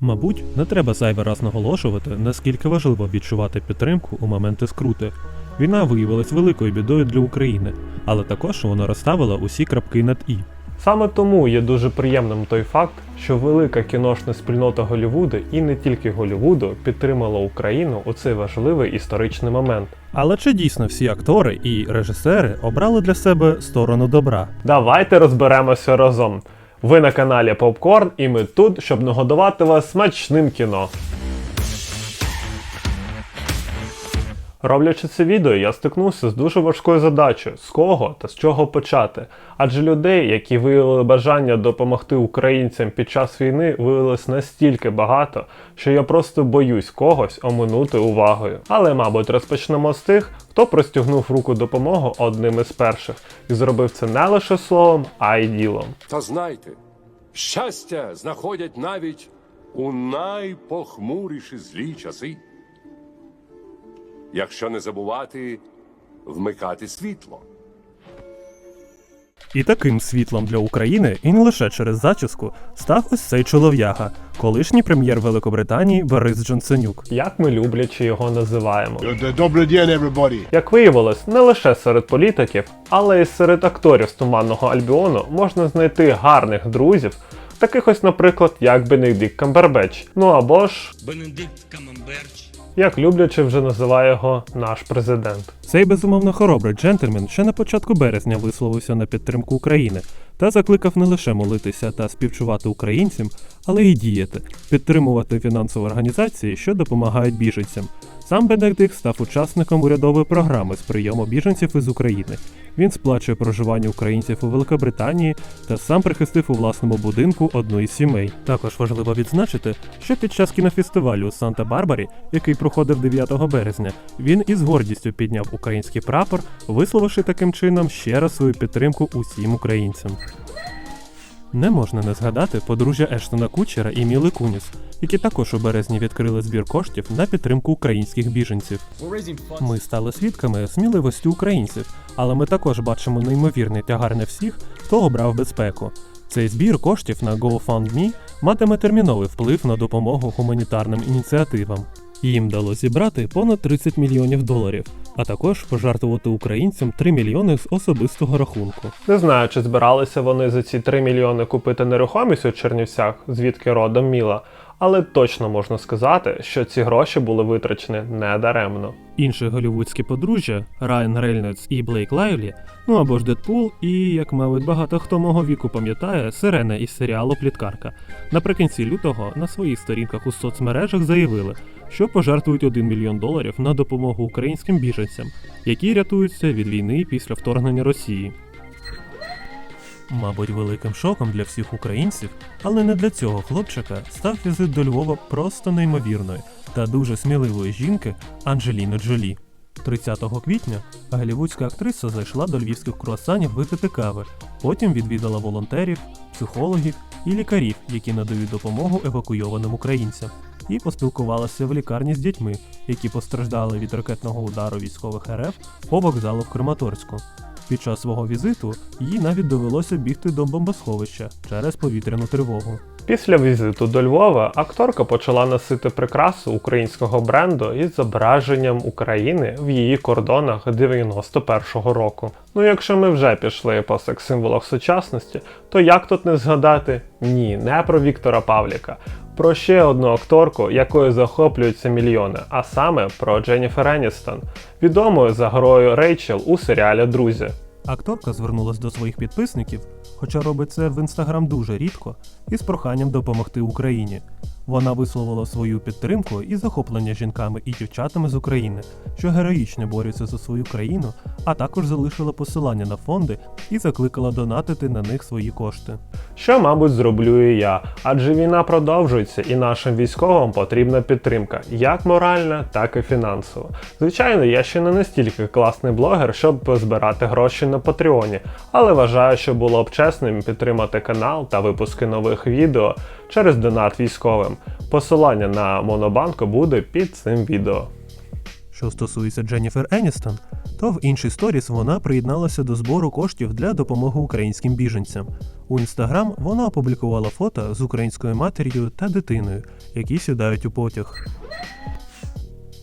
Мабуть, не треба зайвий раз наголошувати, наскільки важливо відчувати підтримку у моменти скрути. Війна виявилась великою бідою для України, але також вона розставила усі крапки над і. Саме тому є дуже приємним той факт, що велика кіношна спільнота Голлівуду і не тільки Голлівуду підтримала Україну у цей важливий історичний момент. Але чи дійсно всі актори і режисери обрали для себе сторону добра? Давайте розберемося разом. Ви на каналі Попкорн, і ми тут, щоб нагодувати вас смачним кіно. Роблячи це відео, я стикнувся з дуже важкою задачею, з кого та з чого почати. Адже людей, які виявили бажання допомогти українцям під час війни, виявилось настільки багато, що я просто боюсь когось оминути увагою. Але, мабуть, розпочнемо з тих, хто простягнув руку допомогу одним із перших і зробив це не лише словом, а й ділом. Та знайте, щастя знаходять навіть у найпохмуріші злі часи. Якщо не забувати вмикати світло. І таким світлом для України, і не лише через зачіску, став ось цей чолов'яга, колишній прем'єр Великобританії Борис Джонсонюк. Як ми люблячи його називаємо. Добрий день, everybody. Як виявилось, не лише серед політиків, але й серед акторів з туманного Альбіону можна знайти гарних друзів, таких ось, наприклад, як Бенедикт Камбербеч. Ну або ж Бенедикт Камамберч. Як люблячи вже називає його наш президент. Цей безумовно хоробрий джентльмен ще на початку березня висловився на підтримку України та закликав не лише молитися та співчувати українцям, але й діяти, підтримувати фінансові організації, що допомагають біженцям. Сам Бенедикт став учасником урядової програми з прийому біженців із України. Він сплачує проживання українців у Великобританії та сам прихистив у власному будинку одну із сімей. Також важливо відзначити, що під час кінофестивалю у Санта-Барбарі, який проходив 9 березня, він із гордістю підняв український прапор, висловивши таким чином ще раз свою підтримку усім українцям. Не можна не згадати подружжя Ештона Кучера і Міли Куніс, які також у березні відкрили збір коштів на підтримку українських біженців. Ми стали свідками сміливості українців, але ми також бачимо неймовірний тягар на всіх, хто обрав безпеку. Цей збір коштів на GoFundMe матиме терміновий вплив на допомогу гуманітарним ініціативам. Їм вдалося зібрати понад 30 мільйонів доларів, а також пожертвувати українцям 3 мільйони з особистого рахунку. Не знаю, чи збиралися вони за ці 3 мільйони купити нерухомість у Чернівцях, звідки родом Міла, але точно можна сказати, що ці гроші були витрачені недаремно. Інші голівудські подружжя Райан Рейнольдс і Блейк Лайвлі, ну або ж Дедпул, і, як мабуть, багато хто мого віку пам'ятає, Сирена із серіалу Пліткарка. Наприкінці лютого на своїх сторінках у соцмережах заявили, що пожертвують 1 мільйон доларів на допомогу українським біженцям, які рятуються від війни після вторгнення Росії. Мабуть, великим шоком для всіх українців, але не для цього хлопчика став візит до Львова просто неймовірної та дуже сміливої жінки Анджеліни Джолі. 30 квітня голівудська актриса зайшла до львівських круасанів випити кави, потім відвідала волонтерів, психологів і лікарів, які надають допомогу евакуйованим українцям, і поспілкувалася в лікарні з дітьми, які постраждали від ракетного удару військових РФ по вокзалу в Краматорську. Під час свого візиту їй навіть довелося бігти до бомбосховища через повітряну тривогу. Після візиту до Львова акторка почала носити прикрасу українського бренду із зображенням України в її кордонах 91-го року. Ну якщо ми вже пішли по секс-символах сучасності, то як тут не згадати? Ні, не про Віктора Павліка. Про ще одну акторку, якою захоплюються мільйони, а саме про Дженніфер Еністон, відомою за грою Рейчел у серіалі Друзі. Акторка звернулася до своїх підписників, хоча робить це в інстаграм дуже рідко, із проханням допомогти Україні. Вона висловила свою підтримку і захоплення жінками і дівчатами з України, що героїчно борються за свою країну, а також залишила посилання на фонди і закликала донатити на них свої кошти. Що, мабуть, зроблю і я, адже війна продовжується, і нашим військовим потрібна підтримка, як моральна, так і фінансова. Звичайно, я ще не настільки класний блогер, щоб збирати гроші на Патреоні, але вважаю, що було б чесним підтримати канал та випуски нових відео через донат військовим. Посилання на Монобанку буде під цим відео. Що стосується Дженніфер Еністон, то в інший сторіс вона приєдналася до збору коштів для допомоги українським біженцям. У інстаграм вона опублікувала фото з українською матір'ю та дитиною, які сідають у потяг.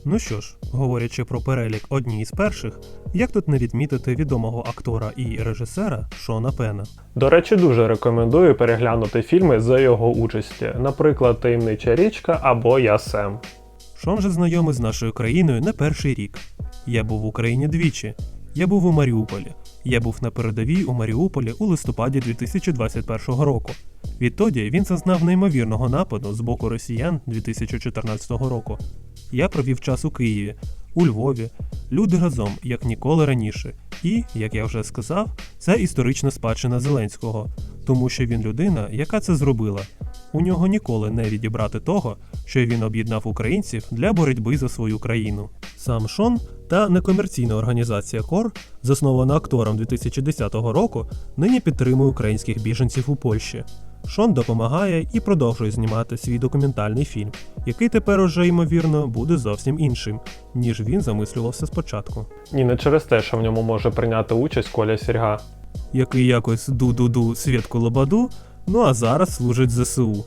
Ну що ж, говорячи про перелік одні із перших, як тут не відмітити відомого актора і режисера Шона Пена. До речі, дуже рекомендую переглянути фільми за його участі, наприклад, Таємнича річка або Я Сем. Шон же знайомий з нашою країною не перший рік. Я був в Україні двічі. Я був у Маріуполі. Я був на передовій у Маріуполі у листопаді 2021 року. Відтоді він зазнав неймовірного нападу з боку росіян 2014 року. Я провів час у Києві, у Львові, люди разом, як ніколи раніше. І, як я вже сказав, це історична спадщина Зеленського, тому що він людина, яка це зробила. У нього ніколи не відібрати того, що він об'єднав українців для боротьби за свою країну. Сам Шон та некомерційна організація КОР, заснована актором 2010 року, нині підтримує українських біженців у Польщі. Шон допомагає і продовжує знімати свій документальний фільм, який тепер уже ймовірно буде зовсім іншим, ніж він замислювався спочатку. Ні, не через те, що в ньому може прийняти участь Коля Сірга, який якось ду-ду-ду свідку Лобаду, ну а зараз служить ЗСУ.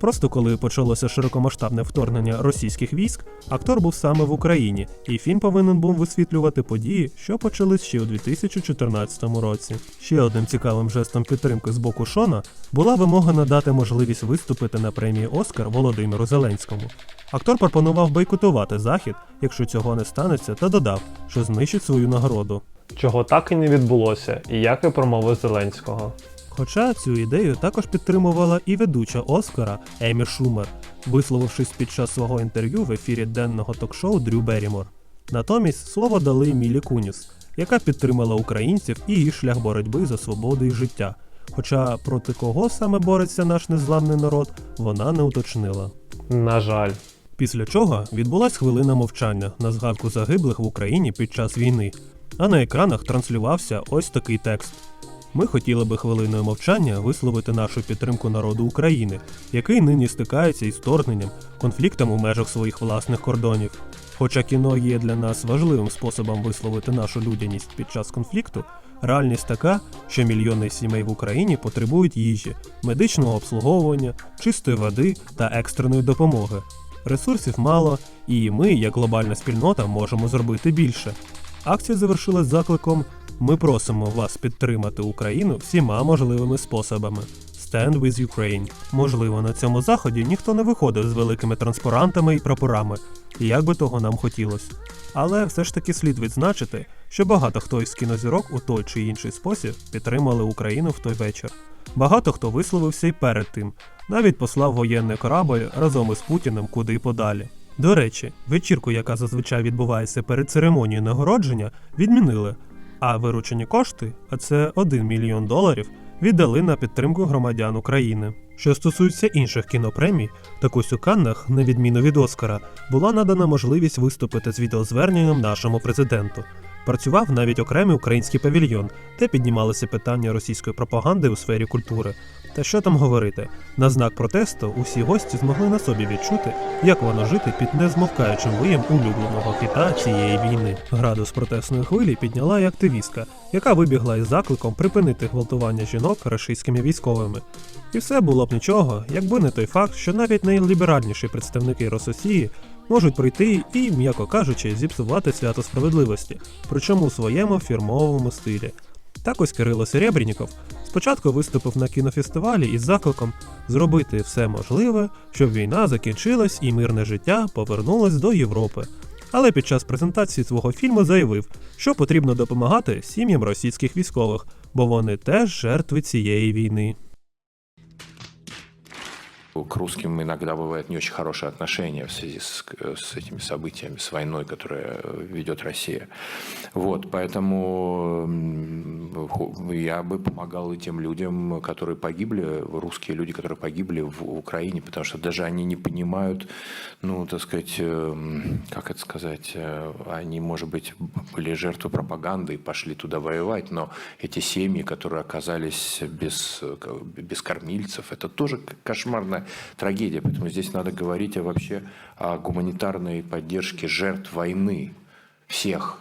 Просто коли почалося широкомасштабне вторгнення російських військ, актор був саме в Україні, і фільм повинен був висвітлювати події, що почались ще у 2014 році. Ще одним цікавим жестом підтримки з боку Шона була вимога надати можливість виступити на премії Оскар Володимиру Зеленському. Актор пропонував бойкотувати захід, якщо цього не станеться, та додав, що знищить свою нагороду. Чого так і не відбулося, і як і промовив Зеленського. Хоча цю ідею також підтримувала і ведуча Оскара Емі Шумер, висловившись під час свого інтерв'ю в ефірі денного ток-шоу Дрю Берімор. Натомість слово дали Мілі Куніс, яка підтримала українців і її шлях боротьби за свободу і життя. Хоча проти кого саме бореться наш незламний народ, вона не уточнила. На жаль. Після чого відбулась хвилина мовчання на згадку загиблих в Україні під час війни, а на екранах транслювався ось такий текст. Ми хотіли би хвилиною мовчання висловити нашу підтримку народу України, який нині стикається із вторгненням, конфліктом у межах своїх власних кордонів. Хоча кіно є для нас важливим способом висловити нашу людяність під час конфлікту, реальність така, що мільйони сімей в Україні потребують їжі, медичного обслуговування, чистої води та екстреної допомоги. Ресурсів мало, і ми, як глобальна спільнота, можемо зробити більше. Акція завершилась закликом Ми просимо вас підтримати Україну всіма можливими способами. Stand with Ukraine. Можливо, на цьому заході ніхто не виходив з великими транспарантами і прапорами, як би того нам хотілося. Але все ж таки слід відзначити, що багато хто із кінозірок у той чи інший спосіб підтримали Україну в той вечір. Багато хто висловився й перед тим, навіть послав воєнний корабль разом із Путіним куди подалі. До речі, вечірку, яка зазвичай відбувається перед церемонією нагородження, відмінили, а виручені кошти, а це 1 мільйон доларів, віддали на підтримку громадян України. Що стосується інших кінопремій, так ось у Каннах, на відміну від Оскара, була надана можливість виступити з відеозверненням нашому президенту. Працював навіть окремий український павільйон, де піднімалися питання російської пропаганди у сфері культури. Та що там говорити, на знак протесту усі гості змогли на собі відчути, як воно жити під незмовкаючим виєм улюбленого хіта цієї війни. Градус протестної хвилі підняла і активістка, яка вибігла із закликом припинити гвалтування жінок рашистськими військовими. І все було б нічого, якби не той факт, що навіть найліберальніші представники Рососії можуть прийти і, м'яко кажучи, зіпсувати свято справедливості, причому у своєму фірмовому стилі. Так ось Кирило Серебрініков спочатку виступив на кінофестивалі із закликом зробити все можливе, щоб війна закінчилась і мирне життя повернулось до Європи. Але під час презентації свого фільму заявив, що потрібно допомагати сім'ям російських військових, бо вони теж жертви цієї війни. К русским иногда бывает не очень хорошее отношение в связи с, с этими событиями, с войной, которая ведет Россия. Вот, поэтому я бы помогал и тем людям, которые погибли, русские люди, которые погибли в Украине, потому что даже они не понимают, ну, так сказать, эм, как это сказать, э, они, может быть, были жертвой пропаганды и пошли туда воевать, но эти семьи, которые оказались без, э, без кормильцев, это тоже кошмарная трагедия. Поэтому здесь надо говорить о, вообще о гуманитарной поддержке жертв войны всех.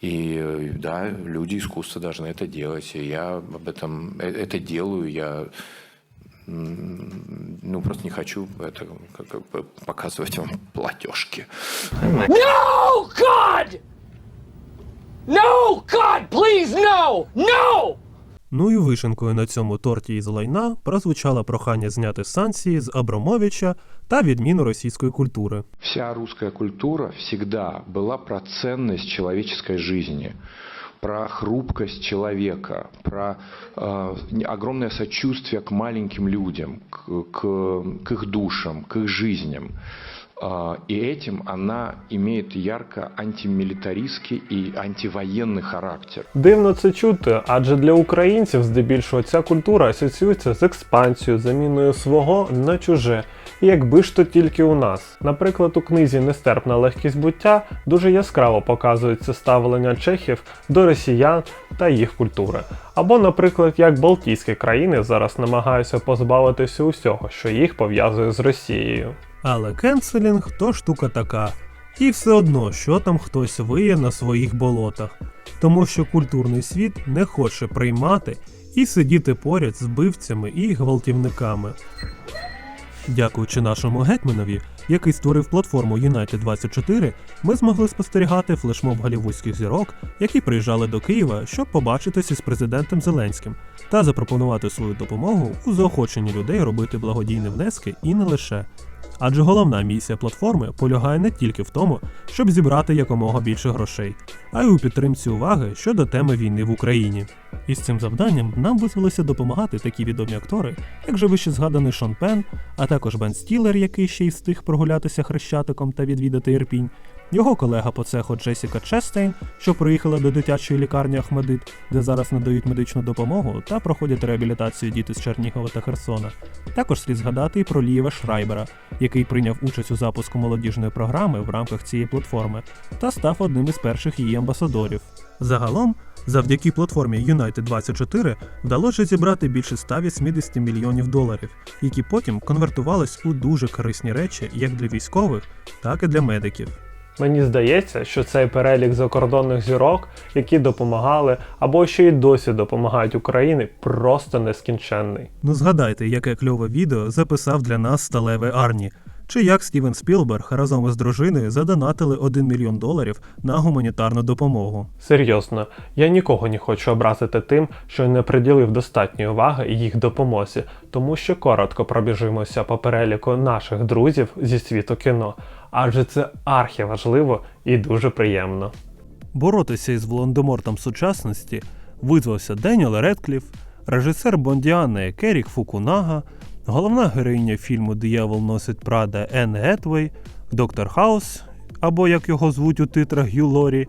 И да, люди искусства должны это делать. И я об этом э, это делаю. Я ну, просто не хочу это как бы показывать вам платежки. No, God! No, God, please, no! No! Ну і вишенкою на цьому торті із лайна прозвучало прохання зняти санкції з Абрамовича та відміну російської культури. Вся русская культура всегда была про ценность человеческой жизни, про хрупкость человека, про э, огромное сочувствие к маленьким людям, к, к- к их душам, к их жизням. И этим она имеет ярко антимилитаристский и антивоенный характер. Дивно це чути, адже для українців здебільшого ця культура асоціюється з експансією, заміною свого на чуже. І якби ж то тільки у нас. Наприклад, у книзі Нестерпна легкість буття дуже яскраво показується ставлення чехів до росіян та їх культури. Або, наприклад, як Балтійські країни зараз намагаються позбавитися усього, що їх пов'язує з Росією. Але кенселінг то штука така. І все одно, що там хтось виє на своїх болотах, тому що культурний світ не хоче приймати і сидіти поряд з вбивцями і гвалтівниками. Дякуючи нашому гетьманові, який створив платформу United 24, ми змогли спостерігати флешмоб голівудських зірок, які приїжджали до Києва, щоб побачитися з президентом Зеленським та запропонувати свою допомогу у заохоченні людей робити благодійні внески і не лише. Адже головна місія платформи полягає не тільки в тому, щоб зібрати якомога більше грошей, а й у підтримці уваги щодо теми війни в Україні. І з цим завданням нам визвалися допомагати такі відомі актори, як же вище згаданий Шон Пен, а також Бен Стілер, який ще й встиг прогулятися хрещатиком та відвідати Ірпінь, його колега по цеху Джесіка Честейн, що приїхала до дитячої лікарні Ахмедит, де зараз надають медичну допомогу та проходять реабілітацію діти з Чернігова та Херсона. Також слід згадати і про Лієва Шрайбера, який прийняв участь у запуску молодіжної програми в рамках цієї платформи та став одним із перших її амбасадорів. Загалом, завдяки платформі United 24 вдалося зібрати більше 180 мільйонів доларів, які потім конвертувались у дуже корисні речі як для військових, так і для медиків. Мені здається, що цей перелік закордонних зірок, які допомагали або ще й досі допомагають Україні, просто нескінченний. Ну згадайте, яке кльове відео записав для нас сталевий Арні. Чи як Стівен Спілберг разом із дружиною задонатили 1 мільйон доларів на гуманітарну допомогу. Серйозно, я нікого не хочу образити тим, що не приділив достатньої уваги їх допомозі, тому що коротко пробіжимося по переліку наших друзів зі світу кіно, адже це архіважливо і дуже приємно. Боротися із Волан-де-Мортом сучасності визвався Деніел Редкліф, режисер Бондіани Керік Фукунага, головна героїня фільму Диявол носить Прада Енн Гетвей, Доктор Хаус, або як його звуть у титрах Гю Лорі,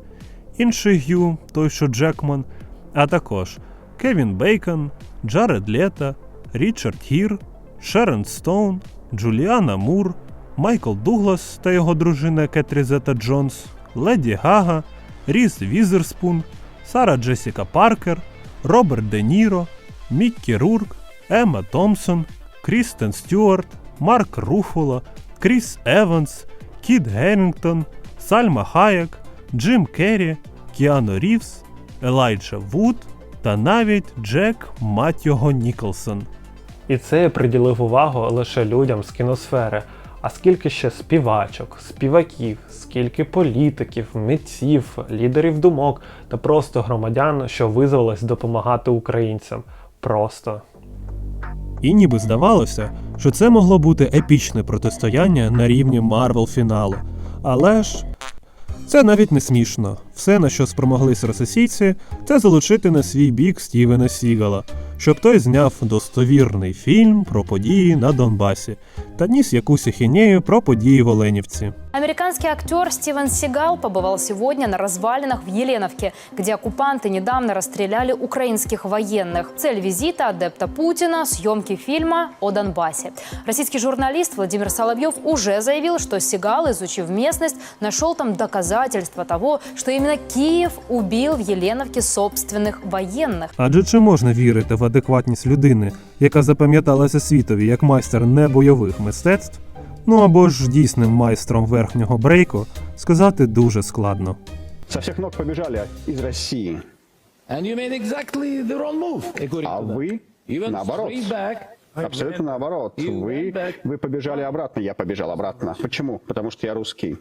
інший Гю, той що Джекман, а також Кевін Бейкон, Джаред Лето, Річард Гір, Шерон Стоун, Джуліана Мур, Майкл Дуглас та його дружина Кетрі Зета Джонс, Леді Гага, Різ Візерспун, Сара Джесіка Паркер, Роберт Де Ніро, Міккі Рурк, Емма Томпсон, Крістен Стюарт, Марк Руфало, Кріс Еванс, Кіт Геррінгтон, Сальма Хаєк, Джим Керрі, Кіано Рівс, Елайджа Вуд та навіть Джек мать його Ніколсон. І це я приділив увагу лише людям з кіносфери. А скільки ще співачок, співаків, скільки політиків, митців, лідерів думок та просто громадян, що визвались допомагати українцям. Просто. І ніби здавалося, що це могло бути епічне протистояння на рівні Марвел фіналу. Але ж це навіть не смішно. Все, на що спромоглись російці, це залучити на свій бік Стівена Сігала, щоб той зняв достовірний фільм про події на Донбасі та ніс якусь ахінею про події в Оленівці. Американский актер Стивен Сигал побывал сегодня на развалинах в Еленовке, где оккупанты недавно расстреляли украинских военных. Цель визита адепта Путина – съемки фильма о Донбассе. Российский журналист Владимир Соловьев уже заявил, что Сигал, изучив местность, нашел там доказательства того, что именно Киев убил в Еленовке собственных военных. Адже чи можна вірити в адекватність людини, яка запам'яталася світові як майстер небойових мистецтв? Ну або ж дійсним майстром верхнього брейку сказати дуже складно. со всех ног побежали из России. And you made exactly the wrong move. according А to them. вы You went наоборот. straight back. Абсолютно наоборот. You Вы, went back. вы побежали обратно, я побежал обратно. Почему? Потому что я русский.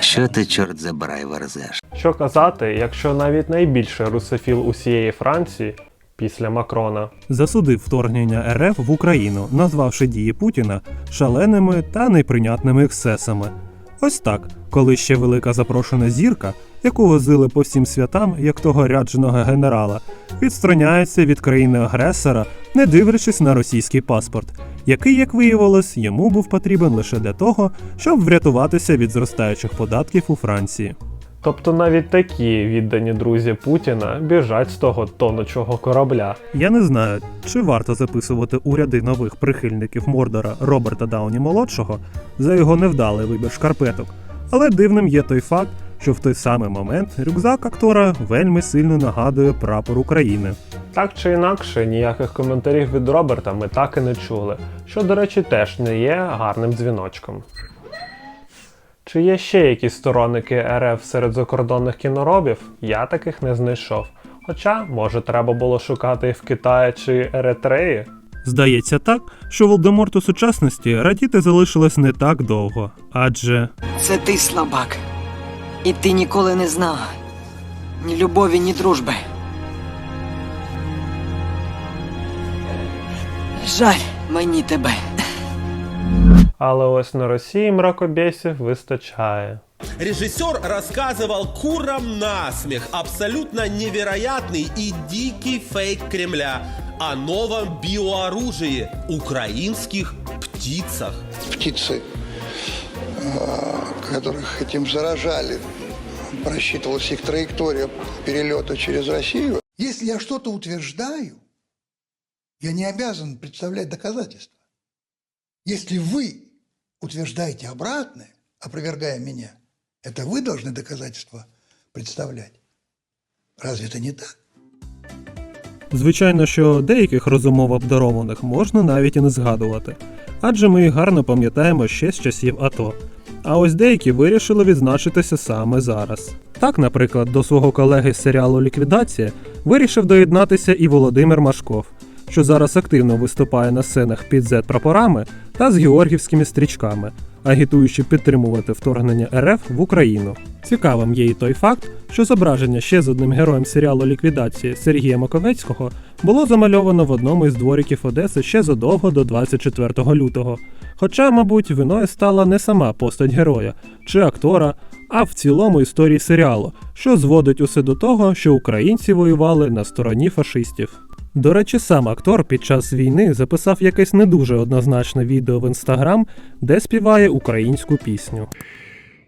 Що ти, чорт забирай, верзеш? Що казати, якщо навіть найбільший русофіл усієї Франції після Макрона засудив вторгнення РФ в Україну, назвавши дії Путіна шаленими та неприйнятними ексцесами. Ось так, коли ще велика запрошена зірка, яку возили по всім святам, як того рядженого генерала, відстраняється від країни-агресора, не дивлячись на російський паспорт, який, як виявилось, йому був потрібен лише для того, щоб врятуватися від зростаючих податків у Франції. Тобто навіть такі віддані друзі Путіна біжать з того тонучого корабля. Я не знаю, чи варто записувати у ряди нових прихильників Мордора Роберта Дауні молодшого за його невдалий вибір шкарпеток. Але дивним є той факт, що в той самий момент рюкзак актора вельми сильно нагадує прапор України. Так чи інакше, ніяких коментарів від Роберта ми так і не чули, що, до речі, теж не є гарним дзвіночком. Чи є ще якісь сторонники РФ серед закордонних кіноробів? Я таких не знайшов. Хоча, може, треба було шукати і в Китаї чи Еретреї? Здається так, що Волдеморту сучасності радіти залишилось не так довго, адже Це ти слабак. І ти ніколи не знав ні любові, ні дружби. Жаль мені тебе. але ось на Росії мракобєсів вистачає. Режиссер рассказывал курам насмех абсолютно невероятный и дикий фейк Кремля о новом биооружии – украинских птицах. птицы, э, которых этим заражали, просчитывалась их траектория перелета через Россию. Если я что-то утверждаю, я не обязан представлять доказательства. Если вы утверждаете обратное, опровергая меня, это вы должны доказательства представлять. Разве это не так? Звичайно, що деяких розумово обдарованих можна навіть і не згадувати, адже ми гарно пам'ятаємо ще з часів АТО. А ось деякі вирішили відзначитися саме зараз. Так, наприклад, до свого колеги з серіалу Ліквідація вирішив доєднатися і Володимир Машков, що зараз активно виступає на сценах під Z-прапорами та з георгівськими стрічками, агітуючи підтримувати вторгнення РФ в Україну. Цікавим є і той факт, що зображення ще з одним героєм серіалу Ліквідація Сергія Маковецького було замальовано в одному із двориків Одеси ще задовго до 24 лютого. Хоча, мабуть, виною стала не сама постать героя чи актора, а в цілому історії серіалу, що зводить усе до того, що українці воювали на стороні фашистів. До речі, сам актор під час війни записав якесь не дуже однозначне відео в інстаграм, де співає українську пісню.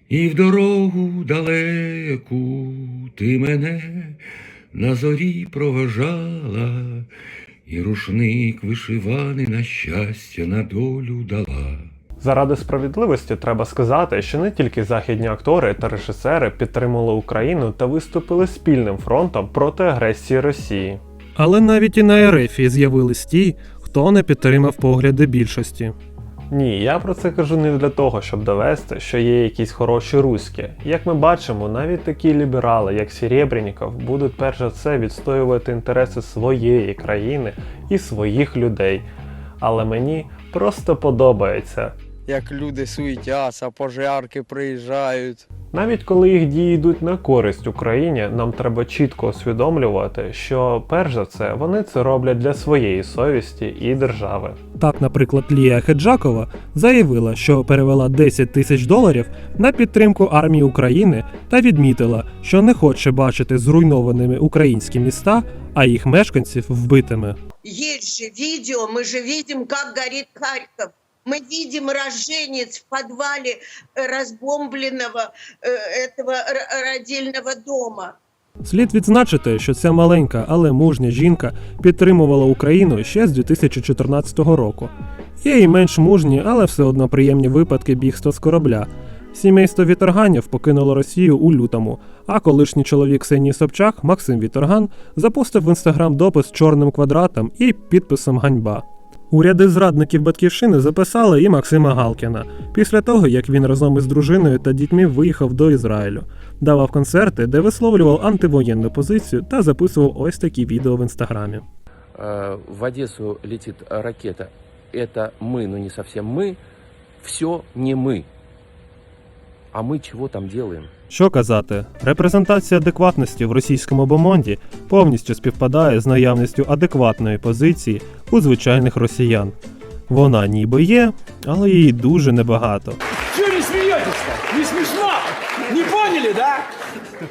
І в дорогу далеку ти мене на зорі проважала, і рушник вишиваний на щастя на долю дала. Заради справедливості треба сказати, що не тільки західні актори та режисери підтримали Україну та виступили спільним фронтом проти агресії Росії. Але навіть і на РФ з'явились ті, хто не підтримав погляди більшості. Ні, я про це кажу не для того, щоб довести, що є якісь хороші руські. Як ми бачимо, навіть такі ліберали, як Серебряніков, будуть перш за все відстоювати інтереси своєї країни і своїх людей. Але мені просто подобається. Як люди суетяться, пожарки приїжджають. Навіть коли їх дії йдуть на користь Україні, нам треба чітко усвідомлювати, що перш за все вони це роблять для своєї совісті і держави. Так, наприклад, Лія Хеджакова заявила, що перевела 10 тисяч доларів на підтримку армії України та відмітила, що не хоче бачити зруйнованими українські міста, а їх мешканців вбитими. Есть же видео, мы же видим, как горит Харьков. Мы видим роженец в подвале э, разбомбленного э, этого р- родильного дома. Слід відзначити, що ця маленька, але мужня жінка підтримувала Україну ще з 2014 року. Є і менш мужні, але все одно приємні випадки бігства з корабля. Сімейство Віторганів покинуло Росію у лютому, а колишній чоловік Ксенії Собчак, Максим Віторган, запустив в інстаграм допис з чорним квадратом і підписом Ганьба. У ряди зрадників батьківщини записали і Максима Галкіна після того, як він разом із дружиною та дітьми виїхав до Ізраїлю, давав концерти, де висловлював антивоєнну позицію та записував ось такі відео в інстаграмі. Э, в Одессу летит ракета. Это мы, но не совсем мы. Все не мы. А мы чего там делаем? Що казати, репрезентація адекватності в російському бомонді повністю співпадає з наявністю адекватної позиції у звичайних росіян. Вона ніби є, але її дуже небагато. Чего не смеетесь-то? Не смешно? Не поняли, да?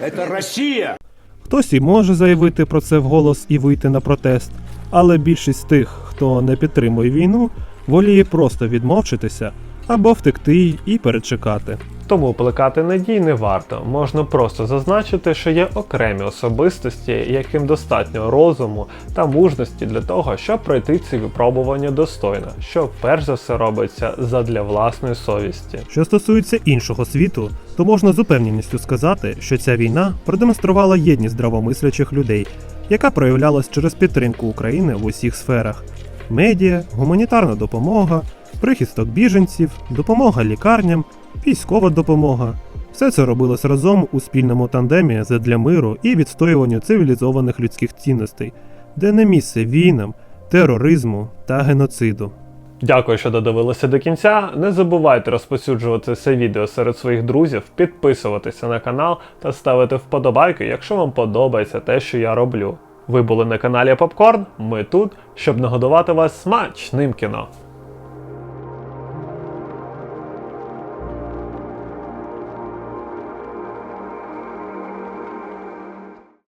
Это Россия. Хтось і може заявити про це вголос і вийти на протест, але більшість тих, хто не підтримує війну, воліє просто відмовчитися або втекти і перечекати. Тому плекати надій не варто. Можна просто зазначити, що є окремі особистості, яким достатньо розуму та мужності для того, щоб пройти ці випробування достойно, що перш за все робиться задля власної совісті. Що стосується іншого світу, то можна з упевненістю сказати, що ця війна продемонструвала єдність здравомислячих людей, яка проявлялась через підтримку України в усіх сферах: медіа, гуманітарна допомога, прихисток біженців, допомога лікарням, військова допомога. Все це робилось разом у спільному тандемі задля миру і відстоюванню цивілізованих людських цінностей, де не місце війнам, тероризму та геноциду. Дякую, що додивилися до кінця. Не забувайте розповсюджувати це відео серед своїх друзів, підписуватися на канал та ставити вподобайки, якщо вам подобається те, що я роблю. Ви були на каналі Попкорн. Ми тут, щоб нагодувати вас смачним кіно.